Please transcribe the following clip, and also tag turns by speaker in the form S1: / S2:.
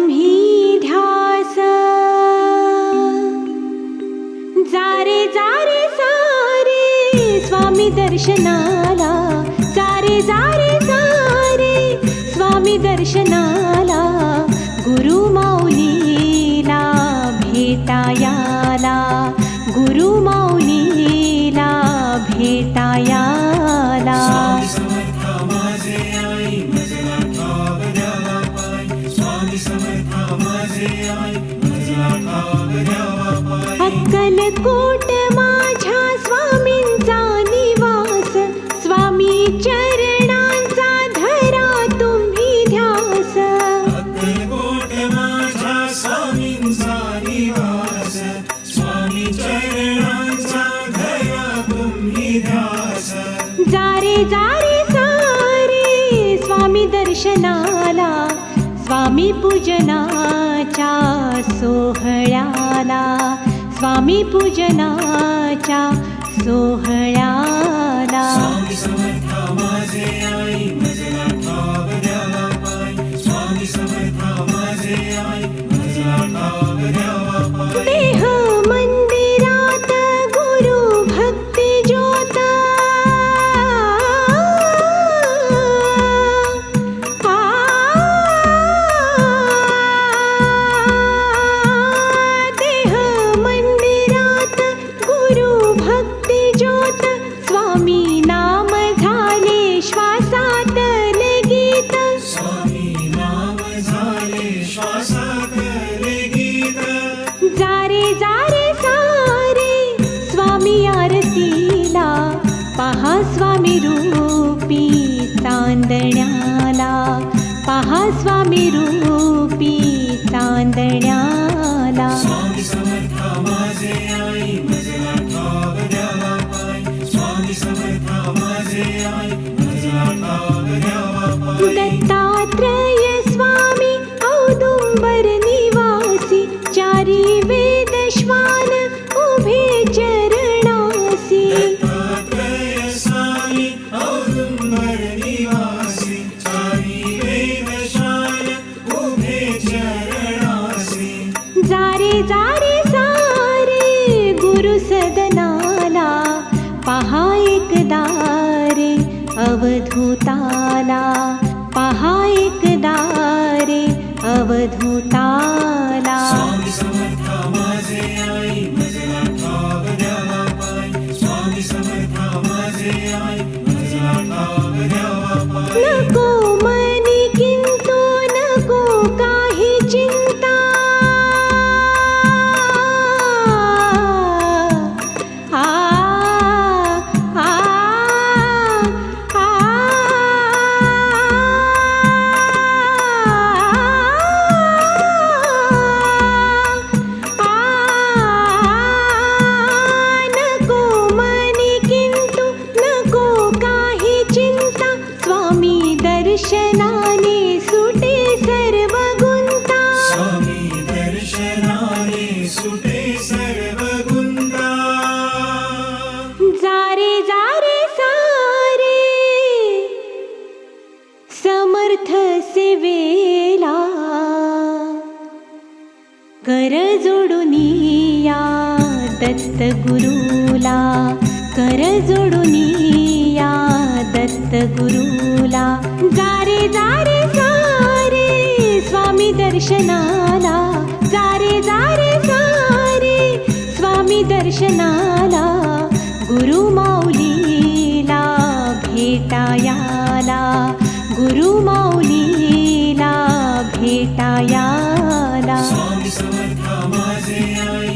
S1: तुम्ही ध्यास. जारे जारे सारे स्वामी दर्शनाला. जारे जारे सारे स्वामी दर्शनाला. गुरु माऊलीला भेटायाला. गुरु माऊलीला भेटाया अक्कलकोट पूजनाच्या सोहळ्याला स्वामी पूजनाच्या सोहळ्याला. पहा स्वामी रूपी चांदण्याला. स्वामी
S2: समर्था माझे आई मजला ठाव द्यावा पाय स्वामी समर्था माझे आई मजला ठाव द्यावा पाय
S1: दत्तात्रय अवधूताला पहा एक दारे अवधूताला
S2: स्वामी
S1: वेला सेवेला कर जोडून या दत्त गुरुला कर जोडून या दत्त गुरुला. जारे जारे सारे स्वामी दर्शनाला जारे जारे सारे स्वामी दर्शनाला. आयाला स्वामी समर्थ माझे आया